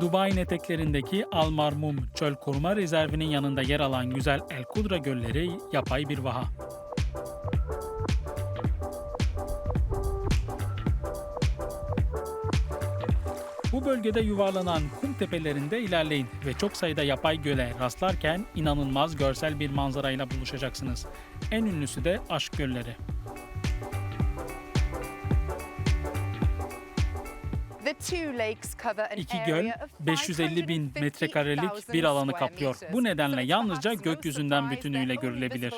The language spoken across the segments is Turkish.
Dubai'nin eteklerindeki Al Marmum Çöl Koruma Rezervi'nin yanında yer alan güzel El Kudra Gölleri yapay bir vaha. Bu bölgede yuvarlanan kum tepelerinde ilerleyin ve çok sayıda yapay göle rastlarken inanılmaz görsel bir manzarayla buluşacaksınız. En ünlüsü de Aşk Gölleri. İki göl 550 bin metrekarelik bir alanı kaplıyor. Bu nedenle yalnızca gökyüzünden bütünüyle görülebilir.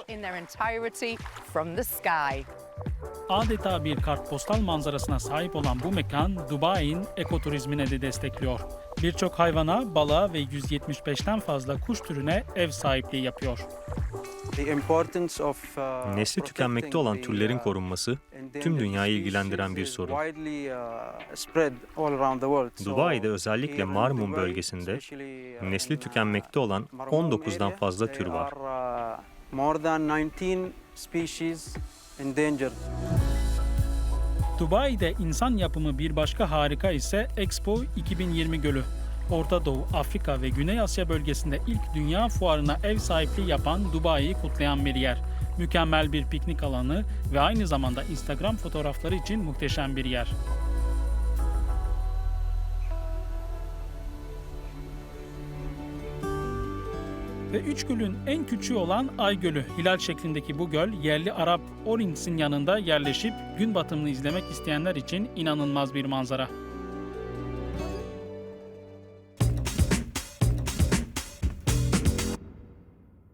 Adeta bir kartpostal manzarasına sahip olan bu mekan Dubai'nin ekoturizmine de destekliyor. Birçok hayvana, balığa ve 175'ten fazla kuş türüne ev sahipliği yapıyor. Nesli tükenmekte olan türlerin korunması tüm dünyayı ilgilendiren bir sorun. Dubai'de özellikle Marmum bölgesinde nesli tükenmekte olan 19'dan fazla tür var. Dubai'de insan yapımı bir başka harika ise Expo 2020 Gölü. Orta Doğu, Afrika ve Güney Asya bölgesinde ilk dünya fuarına ev sahipliği yapan Dubai'yi kutlayan bir yer. Mükemmel bir piknik alanı ve aynı zamanda Instagram fotoğrafları için muhteşem bir yer. Ve üç gölün en küçüğü olan Ay Gölü, hilal şeklindeki bu göl yerli Arap Orings'in yanında yerleşip gün batımını izlemek isteyenler için inanılmaz bir manzara.